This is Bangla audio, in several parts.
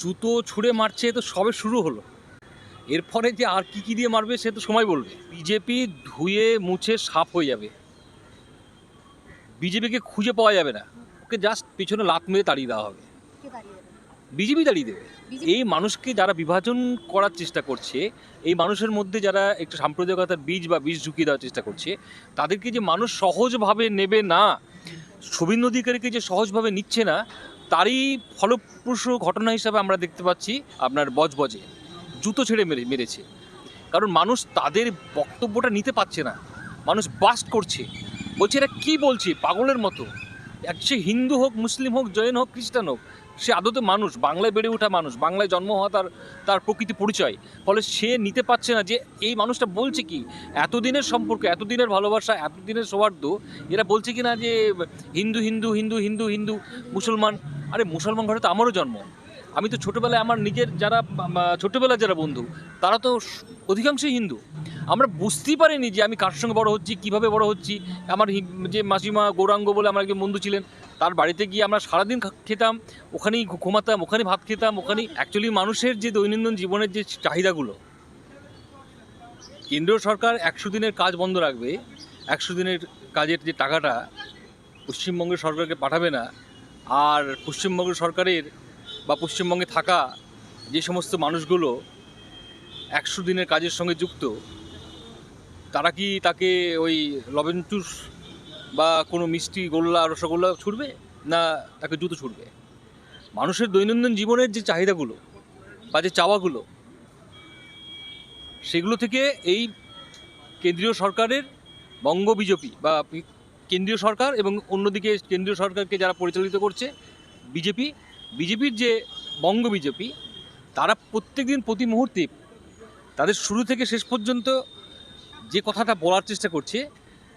জুতো ছুঁড়ে মারছে তো সবে শুরু হলো। এরপরে যে আর কি কি দিয়ে মারবে সে তো সময় বলবে। বিজেপি ধুয়ে মুছে সাফ হয়ে যাবে। বিজেপিকে খুঁজে পাওয়া যাবে না। ওকে জাস্ট পিছনে লাত মেরে তাড়িয়ে দেওয়া হবে? বিজেপি দাঁড়িয়ে দেবে। এই মানুষকে যারা বিভাজন করার চেষ্টা করছে এই মানুষের মধ্যে যারা একটু সাম্প্রদায়িকতার বীজ বা বীজ ঢুকিয়ে দেওয়ার চেষ্টা করছে তাদেরকে যে মানুষ সহজভাবে নেবে না শুভেন্দু অধিকারীকে যে সহজভাবে নিচ্ছে না তারই ফলপ্রসূ ঘটনা হিসাবে আমরা দেখতে পাচ্ছি আপনার বজবজে। জুতো ছেড়ে মেরে, মেরেছে। কারণ মানুষ তাদের বক্তব্যটা নিতে পারছে না। মানুষ বাস্ট করছে। বলছে, এরা কী বলছে? পাগলের মতো। এক সে হিন্দু হোক, মুসলিম হোক, জৈন হোক, খ্রিস্টান হোক, সে আদতে মানুষ, বাংলায় বেড়ে ওঠা মানুষ, বাংলায় জন্ম হওয়া তার তার প্রকৃতি পরিচয়। ফলে সে নিতে পারছে না যে এই মানুষটা বলছে কি? এতদিনের সম্পর্ক, এতদিনের ভালোবাসা, এতদিনের সৌহার্দ্য, এরা বলছে কি না যে হিন্দু হিন্দু হিন্দু হিন্দু হিন্দু, মুসলমান আরে মুসলমান ঘরে তো আমারও জন্ম। আমি তো ছোটোবেলায় আমার নিজের যারা ছোটোবেলার যারা বন্ধু, তারা তো অধিকাংশই হিন্দু। আমরা বুঝতেই পারিনি যে আমি কার সঙ্গে বড় হচ্ছি, কীভাবে বড় হচ্ছি। আমার যে মাসিমা গৌরাঙ্গ বলে আমার একজন বন্ধু ছিলেন, তার বাড়িতে গিয়ে আমরা সারাদিন খেতাম, ওখানেই ঘুমাতাম ওখানে ভাত খেতাম, ওখানেই অ্যাকচুয়ালি মানুষের যে দৈনন্দিন জীবনের যে চাহিদাগুলো কেন্দ্রীয় সরকার একশো দিনের কাজ বন্ধ রাখবে, একশো দিনের কাজের যে টাকাটা পশ্চিমবঙ্গের সরকারকে পাঠাবে না আর পশ্চিমবঙ্গ সরকারের বা পশ্চিমবঙ্গে থাকা যে সমস্ত মানুষগুলো একশো দিনের কাজের সঙ্গে যুক্ত, তারা কি তাকে ওই লবেন চুস বা কোনো মিষ্টি, গোল্লা, রসগোল্লা ছুটবে না তাকে জুতো ছুটবে মানুষের দৈনন্দিন জীবনের যে চাহিদাগুলো বা যে চাওয়াগুলো, সেগুলো থেকে এই কেন্দ্রীয় সরকারের বঙ্গ বিজেপি বা কেন্দ্রীয় সরকার এবং অন্যদিকে কেন্দ্রীয় সরকারকে যারা পরিচালিত করছে, বিজেপি, বিজেপির যে বঙ্গ বিজেপি, তারা প্রত্যেকদিন প্রতি মুহূর্তে তাদের শুরু থেকে শেষ পর্যন্ত যে কথাটা বলার চেষ্টা করছে,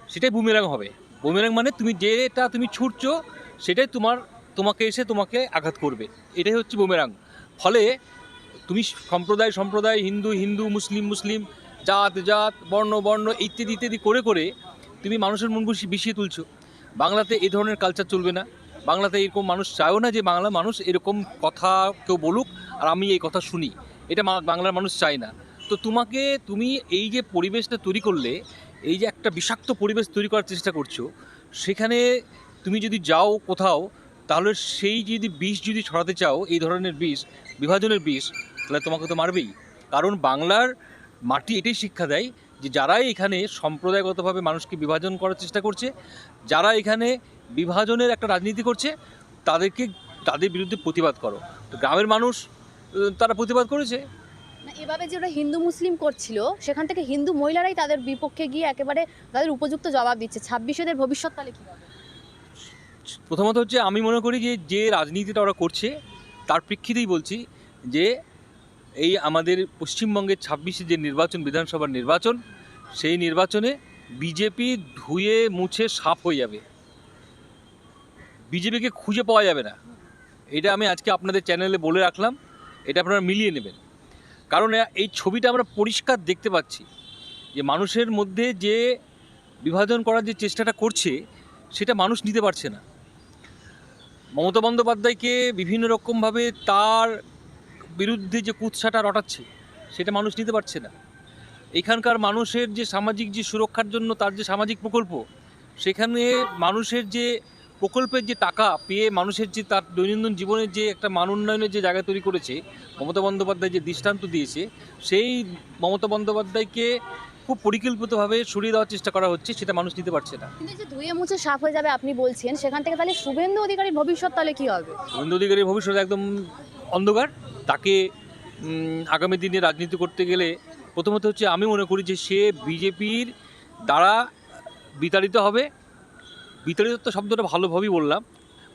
সেটাই বুমেরাং হবে। বুমেরাং মানে তুমি যেটা তুমি ছুটছ, সেটাই তোমার, তোমাকে এসে তোমাকে আঘাত করবে। এটাই হচ্ছে বুমেরাং। ফলে তুমি সম্প্রদায় সম্প্রদায়, হিন্দু হিন্দু, মুসলিম মুসলিম, জাত জাত, বর্ণ বর্ণ, ইত্যাদি ইত্যাদি করে করে তুমি মানুষের মন বসি বিষিয়ে তুলছো। বাংলাতে এই ধরনের কালচার চলবে না। বাংলাতে এরকম মানুষ চায়ও না যে বাংলা মানুষ এরকম কথা কেউ বলুক আর আমি এই কথা শুনি। এটা বাংলার মানুষ চায় না। তো তোমাকে তুমি এই যে পরিবেশটা তৈরি করলে, এই যে একটা বিষাক্ত পরিবেশ তৈরি করার চেষ্টা করছ, সেখানে তুমি যদি যাও কোথাও, তাহলে সেই যদি বিষ যদি ছড়াতে চাও, এই ধরনের বিষ, বিভাজনের বিষ, তাহলে তোমাকে তো মারবেই। কারণ বাংলার মাটি এটাই শিক্ষা দেয় যে যারাই এখানে সম্প্রদায়গতভাবে মানুষকে বিভাজন করার চেষ্টা করছে যারা এখানে বিভাজনের একটা রাজনীতি করছে তাদেরকে তাদের বিরুদ্ধে প্রতিবাদ করো। তো গ্রামের মানুষ তারা প্রতিবাদ করেছে। না এভাবে যে ওরা হিন্দু মুসলিম করছিল সেখান থেকে হিন্দু মহিলারাই তাদের বিপক্ষে গিয়ে একেবারে তাদের উপযুক্ত জবাব দিচ্ছে। ছাব্বিশেদের ভবিষ্যৎ তাহলে কি প্রথমত হচ্ছে আমি মনে করি যে যে রাজনীতিটা ওরা করছে তার প্রেক্ষিতেই বলছি যে এই আমাদের পশ্চিমবঙ্গের ছাব্বিশে যে নির্বাচন, বিধানসভার নির্বাচন, সেই নির্বাচনে বিজেপি ধুয়ে মুছে সাফ হয়ে যাবে। বিজেপিকে খুঁজে পাওয়া যাবে না। এটা আমি আজকে আপনাদের চ্যানেলে বলে রাখলাম। এটা আপনারা মিলিয়ে নেবেন। কারণ এই ছবিটা আমরা পরিষ্কার দেখতে পাচ্ছি যে মানুষের মধ্যে যে বিভাজন করার যে চেষ্টাটা করছে, সেটা মানুষ নিতে পারছে না। মমতা বন্দ্যোপাধ্যায়কে বিভিন্ন রকমভাবে তার বিরুদ্ধে যে কুৎসাটা রটাচ্ছে সেটা মানুষ নিতে পারছে না। এখানকার মানুষের যে সামাজিক যে সুরক্ষার জন্য তার যে সামাজিক প্রকল্প সেখানে মানুষের যে প্রকল্পের যে টাকা পেয়ে মানুষের যে তার দৈনন্দিন জীবনের যে একটা মান উন্নয়নের যে জায়গা তৈরি করেছে মমতা বন্দ্যোপাধ্যায় যে দৃষ্টান্ত দিয়েছে সেই মমতা বন্দ্যোপাধ্যায়কে খুব পরিকল্পিতভাবে সরিয়ে দেওয়ার চেষ্টা করা হচ্ছে সেটা মানুষ নিতে পারছে না। কিন্তু যে ধুয়ে মুছে সাফ হয়ে যাবে আপনি বলছেন সেখান থেকে তাহলে শুভেন্দু অধিকারীর ভবিষ্যৎ তাহলে কী হবে? শুভেন্দু অধিকারীর ভবিষ্যৎ একদম অন্ধকার। তাকে আগামী দিনে রাজনীতি করতে গেলে প্রথমত হচ্ছে আমি মনে করি যে সে বিজেপির দ্বারা বিতাড়িত হবে। বিতাড়িত তো শব্দটা ভালোভাবেই বললাম।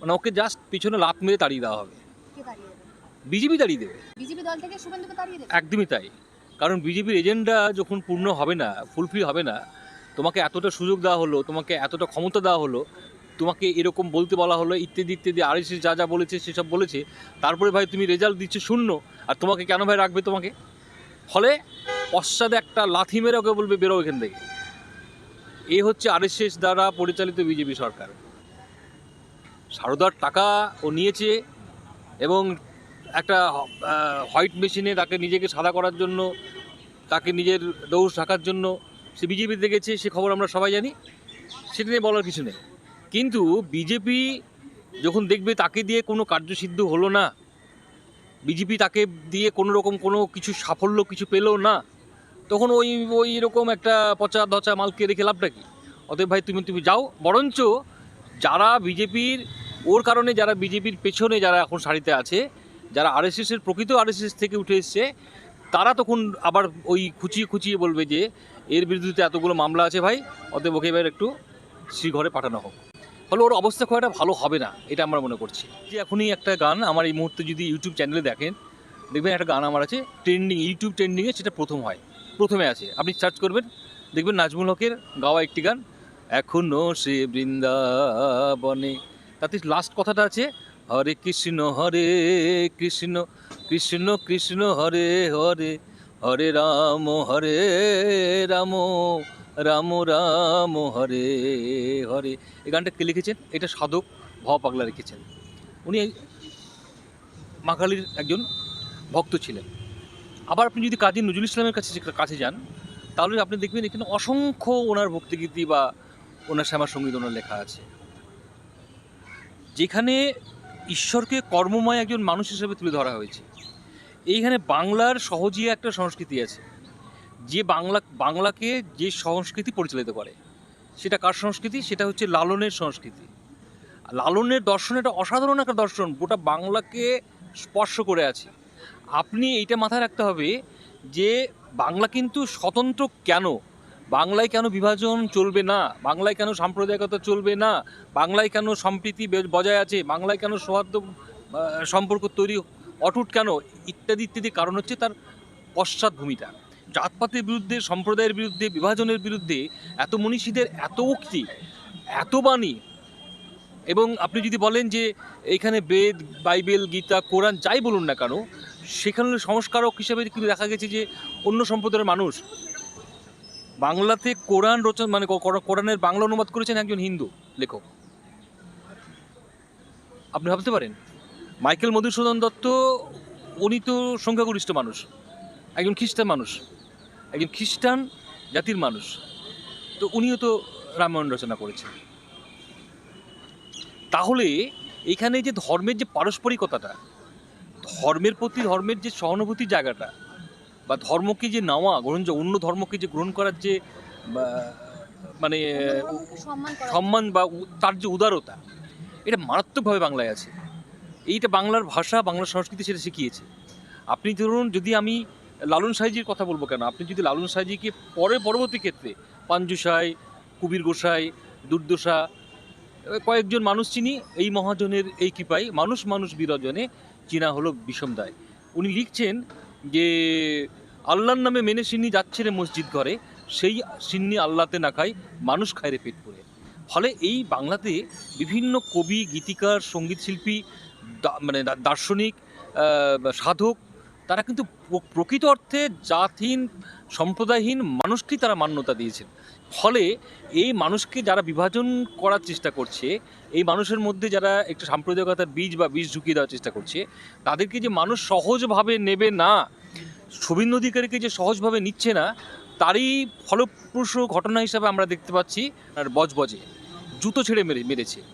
মানে ওকে জাস্ট পিছনে লাত মেরে তাড়িয়ে দেওয়া হবে। কে দাঁড়িয়ে দেবে? বিজেপি তাড়িয়ে দেবে। বিজেপি দল থেকে তাড়িয়ে দেবে? একদমই তাই। কারণ বিজেপির এজেন্ডা যখন পূর্ণ হবে না ফুলফিল হবে না তোমাকে এতটা সুযোগ দেওয়া হলো তোমাকে এতটা ক্ষমতা দেওয়া হলো তোমাকে এরকম বলতে বলা হলো, ইত্যাদি ইত্যাদি, আর যা যা বলেছে, সেসব বলেছে। তারপরে ভাই তুমি রেজাল্ট দিচ্ছ শূন্য, আর তোমাকে কেন ভাই রাখবে তোমাকে? ফলে পশ্চাদে একটা লাথি মেরে ওকে বলবে, বেরো এখান থেকে। এ হচ্ছে আরএসএস দ্বারা পরিচালিত বিজেপি সরকার। সারদার টাকা ও নিয়েছে এবং একটা হোয়াইট মেশিনে তাকে নিজেকে সাদা করার জন্য, তাকে নিজের দৌড় ঢাকার জন্য সে বিজেপিতে গেছে, সে খবর আমরা সবাই জানি। সেটা নিয়ে বলার কিছু নেই। কিন্তু বিজেপি যখন দেখবে তাকে দিয়ে কোনো কার্যসিদ্ধ হলো না, বিজেপি তাকে দিয়ে কোনো রকম কোনো কিছু সাফল্য কিছু পেল না, তখন ওই ওই রকম একটা পচা ধচা মালকে রেখে লাভটা কি? অতএব ভাই তুমি তুমি যাও। বরঞ্চ যারা বিজেপির, ওর কারণে যারা বিজেপির পেছনে যারা এখন সারিতে আছে, যারা আরএসএসের প্রকৃত আরএসএস থেকে উঠে এসছে, তারা তখন আবার ওই খুচিয়ে খুচিয়ে বলবে যে, এর বিরুদ্ধে এতগুলো মামলা আছে ভাই, অতএব ওকে এবার একটু শ্রীঘরে পাঠানো হোক। ফলে ওর অবস্থা খুব একটা ভালো হবে না, এটা আমরা মনে করছি। যে এখনই একটা গান আমার এই মুহূর্তে যদি ইউটিউব চ্যানেলে দেখেন, দেখবেন একটা গান আমার আছে ট্রেন্ডিং ইউটিউব ট্রেন্ডিংয়ে সেটা প্রথম হয়, প্রথমে আছে। আপনি সার্চ করবেন, দেখবেন নাজমুল হকের গাওয়া একটি গান, এখনও সে বৃন্দাবনে। তাতে লাস্ট কথাটা আছে, হরে কৃষ্ণ হরে কৃষ্ণ কৃষ্ণ কৃষ্ণ, হরে হরে হরে রাম হরে রাম। রাম রাম, হরে হরে। এই গানটা কে লিখেছেন? এটা সাধক ভব পাগলা লিখেছেন। উনি মাকালির একজন ভক্ত ছিলেন। আবার আপনি যদি কাজী নজরুল ইসলামের কাছে কাছে যান, তাহলে আপনি দেখবেন এখানে অসংখ্য ওনার ভক্তিগীতি বা ওনার শ্যামা সংগীত ওনার লেখা আছে। যেখানে ঈশ্বরকে কর্মময় একজন মানুষ হিসেবে তুলে ধরা হয়েছে। এইখানে বাংলার সহজীয় একটা সংস্কৃতি আছে। যে বাংলা, বাংলাকে যে সংস্কৃতি পরিচালিত করে, সেটা কার সংস্কৃতি? সেটা হচ্ছে লালনের সংস্কৃতি। লালনের দর্শন এটা অসাধারণ একটা দর্শন, গোটা বাংলাকে স্পর্শ করে আছে। আপনি এইটা মাথায় রাখতে হবে যে বাংলা কিন্তু স্বতন্ত্র কেন? বাংলায় কেন বিভাজন চলবে না? বাংলায় কেন সাম্প্রদায়িকতা চলবে না? বাংলায় কেন সম্প্রীতি বজায় আছে? বাংলায় কেন সৌহার্দ্য সম্পর্ক তৈরি অটুট কেন? ইত্যাদি ইত্যাদি কারণ হচ্ছে তার পশ্চাৎভূমিটা। জাতপাতের বিরুদ্ধে, সম্প্রদায়ের বিরুদ্ধে, বিভাজনের বিরুদ্ধে এত মনীষীদের এত উক্তি, এত বাণী এবং আপনি যদি বলেন যে এখানে বেদ, বাইবেল, গীতা, কোরআন যাই বলুন না কেন, সেখানে সংস্কারক হিসেবে কিন্তু দেখা গেছে যে অন্য সম্প্রদায়ের মানুষ বাংলাতে কোরআন রচনা মানে কোরআনের বাংলা অনুবাদ করেছেন একজন হিন্দু লেখক। আপনি ভাবতে পারেন, মাইকেল মধুসূদন দত্ত, উনি তো সংখ্যাগরিষ্ঠ মানুষ। একজন খ্রিস্টান মানুষ, একজন খ্রিস্টান জাতির মানুষ। তো উনিও তো রামায়ণ রচনা করেছেন। তাহলে এখানে যে ধর্মের যে পারস্পরিকতাটা, ধর্মের প্রতি, ধর্মের যে সহানুভূতি জায়গাটা, বা ধর্মকে যে নেওয়া, গ্রহণ অন্য ধর্মকে যে গ্রহণ করার যে মানে সম্মান বা তার যে উদারতা, এটা মারাত্মকভাবে বাংলায় আছে। এইটা বাংলার ভাষা, বাংলার সংস্কৃতি সেটা শিখিয়েছে। আপনি ধরুন যদি আমি লালন সাইজির কথা বলব কেন? আপনি যদি লালন সাইজিকে পরে পরবর্তী ক্ষেত্রে পাঞ্জুসাই কুবির গোসাই, দুর্দশা কয়েকজন মানুষ চিনি, এই মহাজনের এই কৃপায় মানুষ মানুষ বিরজনে চিনা হলো বিষম দায়। উনি লিখছেন যে, আল্লাহর নামে মেনে সিন্নি যাচ্ছে রে মসজিদ ঘরে, সেই সিন্নি আল্লাহতে না খায় মানুষ খায় রে পেট ভরে। ফলে এই বাংলাতে বিভিন্ন কবি, গীতিকার সংগীত শিল্পী মানে দার্শনিক সাধক তারা কিন্তু প্রকৃত অর্থে জাতহীন, সম্প্রদায়হীন মানুষকেই তারা মান্যতা দিয়েছেন। ফলে এই মানুষকে যারা বিভাজন করার চেষ্টা করছে, এই মানুষের মধ্যে যারা একটু সাম্প্রদায়িকতার বীজ বা বীজ ঢুকিয়ে দেওয়ার চেষ্টা করছে, তাদেরকে যে মানুষ সহজভাবে নেবে না শুভেন্দু অধিকারীকে যে সহজভাবে নিচ্ছে না, তারই ফলপ্রসূ ঘটনা হিসাবে আমরা দেখতে পাচ্ছি, আর বজবজে। জুতো ছেড়ে মেরে মেরেছে।